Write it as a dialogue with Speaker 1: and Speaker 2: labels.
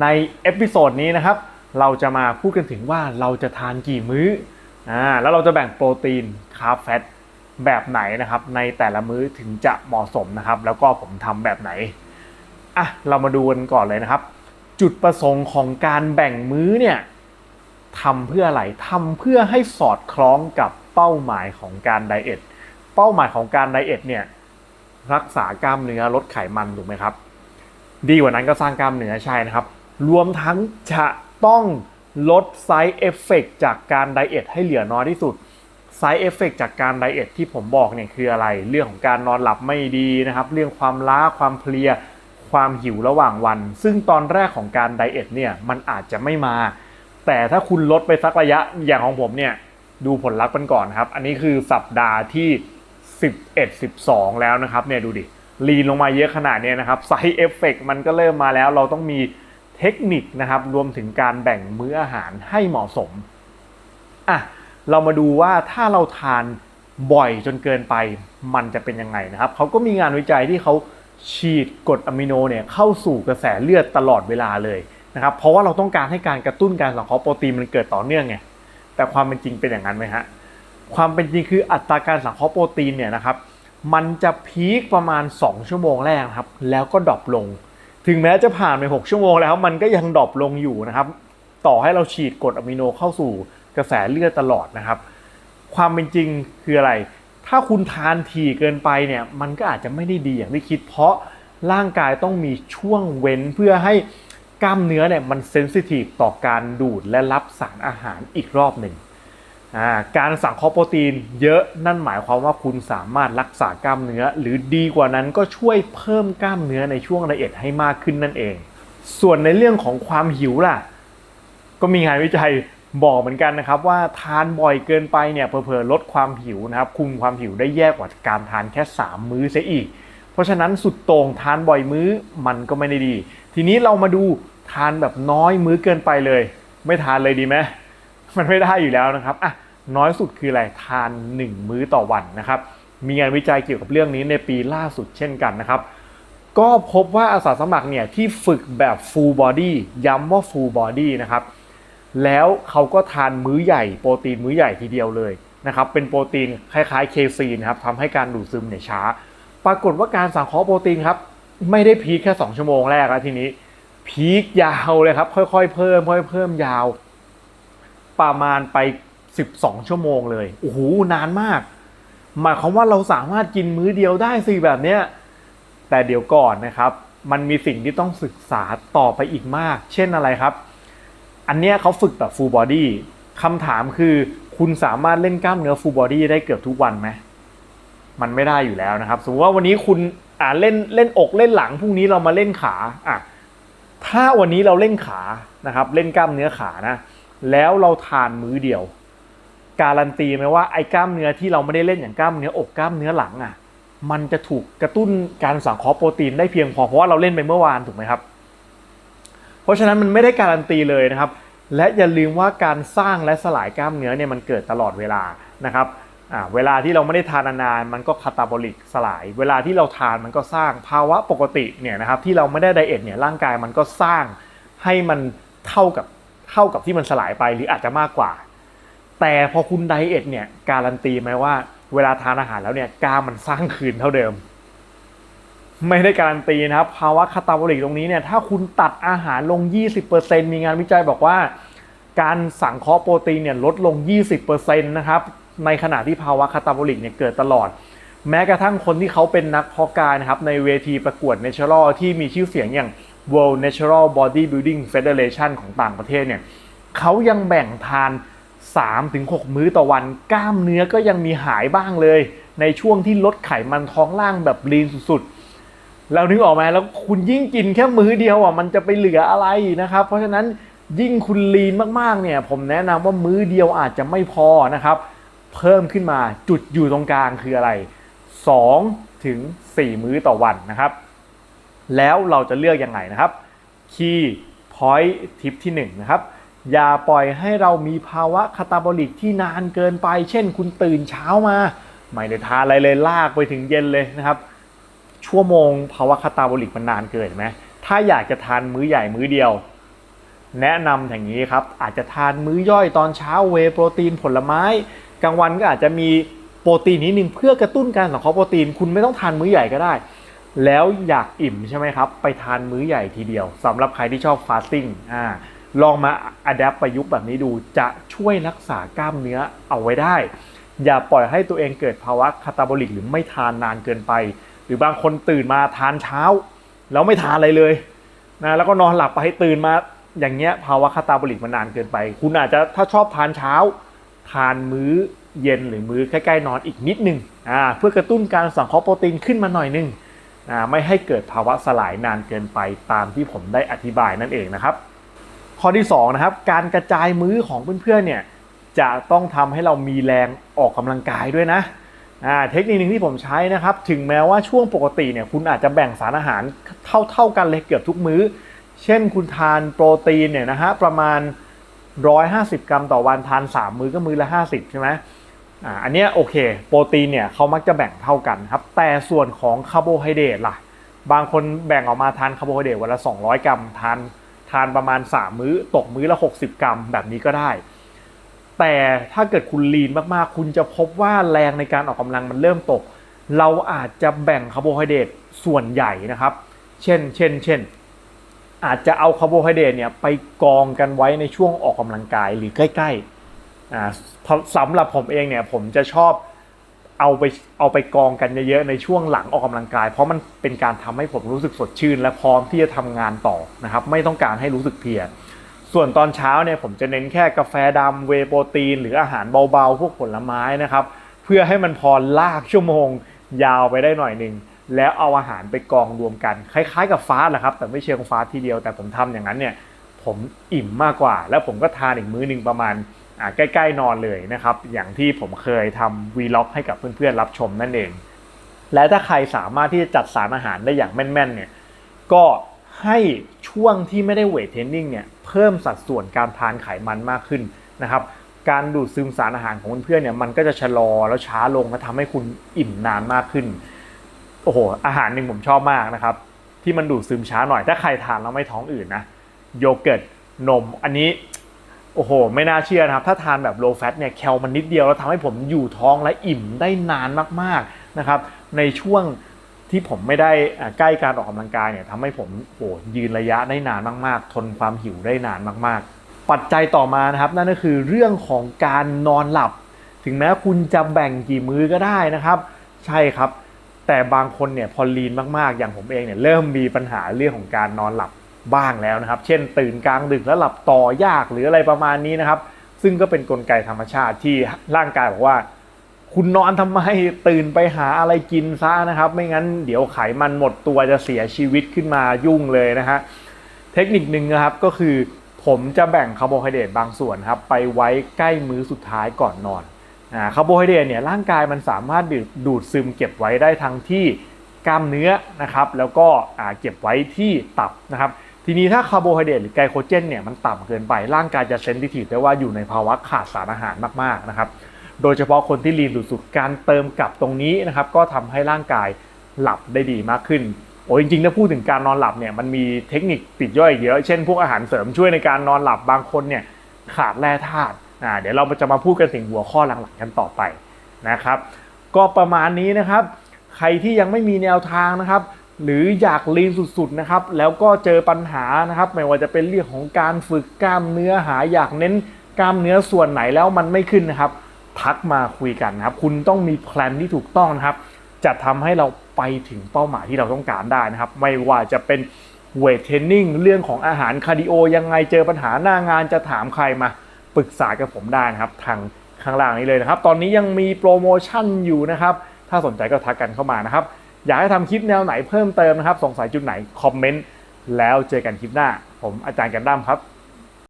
Speaker 1: ในเอพิโซดนี้นะครับ เราจะมาพูดกันถึงว่าเราจะทานกี่มื้ออ่าแล้วเราจะแบ่งโปรตีนคาร์บแฟตแบบไหนนะครับ ในแต่ละมื้อถึงจะเหมาะสมนะครับ แล้วก็ผมทำแบบไหนอะเรามาดูกันก่อนเลยนะครับ จุดประสงค์ของการแบ่งมื้อเนี่ยทำเพื่ออะไรทำเพื่อให้สอดคล้องกับเป้าหมายของการไดเอทเป้าหมายของการไดเอทเนี่ยรักษากล้ามเนื้อลดไขมันถูกไหมครับ ดีกว่านั้นก็สร้างกล้ามเนื้อใช่นะครับ รวมทั้งจะต้องลดไซ d ์เอฟเฟกจากการไดเอทให้เหลือน้อยที่สุดไซ d ์เอฟเฟกจากการไดเอทที่ผมบอกเนี่ยคืออะไร เรื่องของการนอนหลับไม่ดีนะครับ เรื่องความล้าความเพลีย ความหิวระหว่างวัน ซึ่งตอนแรกของการไดเอทเนี่ยมันอาจจะไม่มา แต่ถ้าคุณลดไปสักระยะอย่างของผมเนี่ยดูผลลัพธ์กันก่อนครับ อันนี้คือสัปดาห์ที่ 11 12 แล้วนะครับเนี่ยดูดิลีนลงมาเยอะขนาดเนี้ยนะครับไซเอฟเฟกมันก็เริ่มมาแล้วเราต้องมี เทคนิคนะครับ รวมถึงการแบ่งมื้ออาหารให้เหมาะสมอะเรามาดูว่าถ้าเราทานบ่อยจนเกินไปมันจะเป็นยังไงนะครับเขาก็มีงานวิจัยที่เขาฉีดกรดอะมิโนเนี่ยเข้าสู่กระแสเลือดตลอดเวลาเลยนะครับเพราะว่าเราต้องการให้การกระตุ้นการสังเคราะห์โปรตีนมันเกิดต่อเนื่องไงแต่ความเป็นจริงเป็นอย่างนั้นไหมฮะความเป็นจริงคืออัตราการสังเคราะห์โปรตีนเนี่ยนะครับมันจะพีคประมาณ 2 ชั่วโมงแรกครับแล้วก็ดรอปลง ถึงแม้จะผ่านไป 6 ชั่วโมงแล้วมันก็ยังดรอปลงอยู่นะครับ ต่อให้เราฉีดกรดอะมิโนเข้าสู่กระแสเลือดตลอดนะครับ ความเป็นจริงคืออะไร ถ้าคุณทานถี่เกินไปเนี่ยมันก็อาจจะไม่ได้ดีอย่างที่คิด เพราะร่างกายต้องมีช่วงเว้นเพื่อให้กล้ามเนื้อเนี่ยมันเซนซิทีฟต่อการดูดและรับสารอาหารอีกรอบหนึ่ง การสังเคราะห์โปรตีนเยอะนั่นหมายความว่าคุณสามารถรักษากล้ามเนื้อ หรือดีกว่านั้นก็ช่วยเพิ่มกล้ามเนื้อในช่วงละเอียดให้มากขึ้นนั่นเอง ส่วนในเรื่องของความหิวล่ะ ก็มีงานวิจัยบอกเหมือนกันนะครับว่าทานบ่อยเกินไปเนี่ยเผลอๆลดความหิวนะครับคุมความหิวได้แย่กว่าการทานแค่ 3 มื้อเสียอีก เพราะฉะนั้นสุดโต่งทานบ่อยมื้อมันก็ไม่ได้ดี ทีนี้เรามาดูทานแบบน้อยมื้อเกินไปเลย ไม่ทานเลยดีไหมมันไม่ได้อยู่แล้วนะครับอะ น้อยสุดคืออะไรทาน 1 มื้อต่อวันนะครับ มีงานวิจัยเกี่ยวกับเรื่องนี้ในปีล่าสุดเช่นกันนะครับ ก็พบว่าอาสาสมัครเนี่ยที่ฝึกแบบ full body ย้ำว่า full body นะครับ แล้วเขาก็ทานมื้อใหญ่โปรตีนมื้อใหญ่ทีเดียวเลยนะครับ เป็นโปรตีนคล้ายๆเคซีนะครับทำให้การดูดซึมเนี่ยช้า ปรากฏว่าการสังเคราะห์โปรตีนครับไม่ได้พีคแค่ 2 ชั่วโมงแรกแล้วทีนี้ พีคยาวเลยครับ ค่อยๆ เพิ่มค่อยๆเพิ่มยาว ประมาณไป 12 ชั่วโมงเลยโอ้โหนานมาก หมายความว่าเราสามารถกินมื้อเดียวได้สิแบบเนี้ยแต่เดี๋ยวก่อนนะครับ มันมีสิ่งที่ต้องศึกษาต่อไปอีกมาก เช่นอะไรครับ อันเนี้ยเขาฝึกแบบ full body คำถามคือคุณสามารถเล่นกล้ามเนื้อ full body ได้เกือบทุกวันไหมมันไม่ได้อยู่แล้วนะครับ สมมติว่าวันนี้คุณอ่าเล่นเล่นอกเล่นหลังพรุ่งนี้เรามาเล่นขาอะถ้าวันนี้เราเล่นขานะครับ เล่นกล้ามเนื้อขานะ แล้วเราทานมื้อเดียว การันตีไหมว่าไอ้กล้ามเนื้อที่เราไม่ได้เล่นอย่างกล้ามเนื้ออกกล้ามเนื้อหลังอะ มันจะถูกกระตุ้นการสังเคราะห์โปรตีนได้เพียงพอเพราะว่าเราเล่นไปเมื่อวานถูกไหมครับ เพราะฉะนั้นมันไม่ได้การันตีเลยนะครับ และอย่าลืมว่าการสร้างและสลายกล้ามเนื้อเนี่ยมันเกิดตลอดเวลานะครับอ่าเวลาที่เราไม่ได้ทานนานมันก็คาตาบอลิกสลาย เวลาที่เราทานมันก็สร้างภาวะปกติเนี่ยนะครับที่เราไม่ได้ไดเอทเนี่ยร่างกายมันก็สร้างให้มันเท่ากับเท่ากับที่มันสลายไปหรืออาจจะมากกว่า แต่พอคุณไดเอทเนี่ยการันตีไหมว่า เวลาทานอาหารแล้วเนี่ยกล้ามมันสร้างคืนเท่าเดิม ไม่ได้การันตีนะครับภาวะคาตาบอลิกตรงนี้เนี่ยถ้าคุณตัดอาหารลง 20%มีงานวิจัยบอกว่า การสังเคราะห์โปรตีนเนี่ยลดลง 20%นะครับในขณะที่ภาวะคาตาบอลิกเนี่ยเกิดตลอด แม้กระทั่งคนที่เขาเป็นนักเพาะกายนะครับในเวทีประกวด Natural ที่มีชื่อเสียงอย่าง World Natural Bodybuilding Federation ของต่างประเทศเนี่ยเขายังแบ่งทาน 3-6 มื้อต่อวัน กล้ามเนื้อก็ยังมีหายบ้างเลย ในช่วงที่ลดไขมันท้องล่างแบบลีนสุดๆ แล้วนึกออกไหมแล้วคุณยิ่งกินแค่มื้อเดียวอะมันจะไปเหลืออะไรนะครับ เพราะฉะนั้นยิ่งคุณลีนมากๆเนี่ย ผมแนะนำว่ามื้อเดียวอาจจะไม่พอนะครับ เพิ่มขึ้นมาจุดอยู่ตรงกลางคืออะไร2ถึง4มื้อต่อวันนะครับ แล้วเราจะเลือกยังไงนะครับ Key Point ทิปที่1นะครับ อย่าปล่อยให้เรามีภาวะคาตาบอลิกที่นานเกินไป เช่น คุณตื่นเช้ามา ไม่ได้ทานอะไรเลยลากไปถึงเย็นเลยนะครับ ชั่วโมงภาวะคาตาบอลิกมันนานเกินไหมถ้าอยากจะทานมื้อใหญ่มื้อเดียว แนะนำอย่างนี้ครับ อาจจะทานมื้อย่อยตอนเช้าเวโปรตีนผลไม้ กลางวันก็อาจจะมีโปรตีนนิดนึงเพื่อกระตุ้นการสังเคราะห์โปรตีน คุณไม่ต้องทานมื้อใหญ่ก็ได้ แล้วอยากอิ่มใช่ไหมครับ ไปทานมื้อใหญ่ทีเดียวสำหรับใครที่ชอบฟาสติ้งอ่า ลองมาอัดแอปประยุกต์แบบนี้ดูจะช่วยรักษากล้ามเนื้อเอาไว้ได้ อย่าปล่อยให้ตัวเองเกิดภาวะคาตาบอลิกหรือไม่ทานนานเกินไป หรือบางคนตื่นมาทานเช้า แล้วไม่ทานอะไรเลยนะแล้วก็นอนหลับไปตื่นมาอย่างเงี้ยภาวะคาตาบอลิกมันนานเกินไป คุณอาจจะถ้าชอบทานเช้า ทานมื้อเย็นหรือมื้อใกล้ๆนอนอีกนิดนึงอ่าเพื่อกระตุ้นการสังเคราะห์โปรตีนขึ้นมาหน่อยนึงอ่าไม่ให้เกิดภาวะสลายนานเกินไปตามที่ผมได้อธิบายนั่นเองนะครับ ข้อที่2นะครับการกระจายมื้อของเพื่อนๆเนี่ยจะต้องทำให้เรามีแรงออกกำลังกายด้วยนะเทคนิคหนึ่งที่ผมใช้นะครับ ถึงแม้ว่าช่วงปกติเนี่ยคุณอาจจะแบ่งสารอาหารเท่าๆกันเลยเกือบทุกมื้อ เช่นคุณทานโปรตีนเนี่ยนะฮะประมาณ 150 กรัมต่อวันทาน 3 มื้อก็มื้อละ 50 ใช่ไหมอ่าอันนี้โอเคโปรตีนเนี่ยเขามักจะแบ่งเท่ากันครับ แต่ส่วนของคาร์โบไฮเดรตล่ะ บางคนแบ่งออกมาทานคาร์โบไฮเดรตวันละ 200 กรัมทานานประมาณ 3 มื้อ ตกมื้อละ 60 กรัม แบบนี้ก็ได้ แต่ถ้าเกิดคุณลีนมากๆ คุณจะพบว่าแรงในการออกกำลังมันเริ่มตก เราอาจจะแบ่งคาร์โบไฮเดรตส่วนใหญ่นะครับ เช่น เช่น เช่น อาจจะเอาคาร์โบไฮเดรตเนี่ยไปกองกันไว้ในช่วงออกกำลังกายหรือใกล้ๆอ่าสำหรับผมเองเนี่ยผมจะชอบ เอาไปเอาไปกองกันเยอะๆในช่วงหลังออกกำลังกาย เพราะมันเป็นการทำให้ผมรู้สึกสดชื่น และพร้อมที่จะทำงานต่อนะครับ ไม่ต้องการให้รู้สึกเพลียส่วนตอนเช้าเนี่ยผมจะเน้นแค่กาแฟดำเวโปรตีน หรืออาหารเบาๆ พวกผลไม้นะครับ เพื่อให้มันพอลากชั่วโมง ยาวไปได้หน่อยหนึ่งแล้วเอาอาหารไปกองรวมกัน คล้ายๆ กับฟาสต์แหละครับ แต่ไม่เชิงฟาสต์ทีเดียวแต่ผมทำอย่างนั้นเนี่ยผมอิ่มมากกว่า แล้วผมก็ทานอีกมื้อหนึ่งประมาณ ใกล้ๆนอนเลยนะครับ อย่างที่ผมเคยทำวีล็อกให้กับเพื่อนๆรับชมนั่นเอง และถ้าใครสามารถที่จะจัดสารอาหารได้อย่างแม่นๆเนี่ยก็ให้ช่วงที่ไม่ได้เวทเทรนนิ่งเนี่ยเพิ่มสัดส่วนการทานไขมันมากขึ้นนะครับการดูดซึมสารอาหารของเพื่อนๆเนี่ยมันก็จะชะลอแล้วช้าลงและทำให้คุณอิ่มนานมากขึ้น โอ้โห อาหารหนึ่งผมชอบมากนะครับ ที่มันดูดซึมช้าหน่อยถ้าใครทานแล้วไม่ท้องอืดนนะโยเกิร์ตนม อันนี้ โอ้โห ไม่น่าเชื่อนะครับ ถ้าทานแบบ low fat เนี่ยแคลมันนิดเดียวแล้วทำให้ผมอยู่ท้องและอิ่มได้นานมากๆนะครับ ในช่วงที่ผมไม่ได้ใกล้การออกกำลังกายเนี่ยทำให้ผมโอ้โหยืนระยะได้นานมาก ๆ ทนความหิวได้นานมากๆ ปัจจัยต่อมานะครับ นั่นก็คือเรื่องของการนอนหลับ ถึงแม้คุณจะแบ่งกี่มื้อก็ได้นะครับ ใช่ครับ แต่บางคนเนี่ยพอลีนมากๆ อย่างผมเองเนี่ยเริ่มมีปัญหาเรื่องของการนอนหลับ บ้างแล้วนะครับ เช่นตื่นกลางดึกแล้วหลับต่อยากหรืออะไรประมาณนี้นะครับ ซึ่งก็เป็นนกลไกธรรมชาติที่ร่างกายบอกว่า คุณนอนทำไมตื่นไปหาอะไรกินซะนะครับ ไม่งั้นเดี๋ยวไขมันหมดตัวจะเสียชีวิตขึ้นมายุ่งเลยนะฮะเทคนิคหนึ่งนะครับก็คือผมจะแบ่งคาร์โบไฮเดรตบางส่วนครับไปไว้ใกล้มื้อสุดท้ายก่อนนอนคาร์โบไฮเดรตเนี่ยร่างกายมันสามารถดูดซึมเก็บไว้ได้ทั้งที่กล้ามเนื้อนะครับ แล้วก็เก็บไว้ที่ตับนะครับ ทีนี้ถ้าคาร์โบไฮเดรตหรือไกลโคเจนเนี่ยมันต่ำเกินไปร่างกายจะเซนซิทีฟได้ว่าอยู่ในภาวะขาดสารอาหารมากๆนะครับโดยเฉพาะคนที่ลีนสุดๆการเติมกลับตรงนี้นะครับก็ทำให้ร่างกายหลับได้ดีมากขึ้นโอ้จริงๆถ้าพูดถึงการนอนหลับเนี่ยมันมีเทคนิคปลีกย่อยเยอะ เช่นพวกอาหารเสริมช่วยในการนอนหลับบางคนเนี่ยขาดแร่ธาตุอ่าเดี๋ยวเราจะมาพูดกันถึงหัวข้อหลังๆกันต่อไปนะครับ ก็ประมาณนี้นะครับ ใครที่ยังไม่มีแนวทางนะครับ หรืออยากลีนสุดๆนะครับ แล้วก็เจอปัญหานะครับ ไม่ว่าจะเป็นเรื่องของการฝึกกล้ามเนื้อหาอยากเน้นกล้ามเนื้อส่วนไหนแล้วมันไม่ขึ้นนะครับ ทักมาคุยกันนะครับ คุณต้องมีแพลนที่ถูกต้องนะครับ จะทำให้เราไปถึงเป้าหมายที่เราต้องการได้นะครับ ไม่ว่าจะเป็นเวทเทรนนิ่งเรื่องของอาหารคาร์ดิโอยังไงเจอปัญหาหน้างานจะถามใครมาปรึกษากับผมได้นะครับ ทางข้างล่างนี้เลยนะครับ ตอนนี้ยังมีโปรโมชั่นอยู่นะครับ ถ้าสนใจก็ทักกันเข้ามานะครับ อยากให้ทำคลิปแนวไหนเพิ่มเติมนะครับ สงสัยจุดไหนคอมเมนต์แล้วเจอกันคลิปหน้า ผมอาจารย์กันด้ามครับ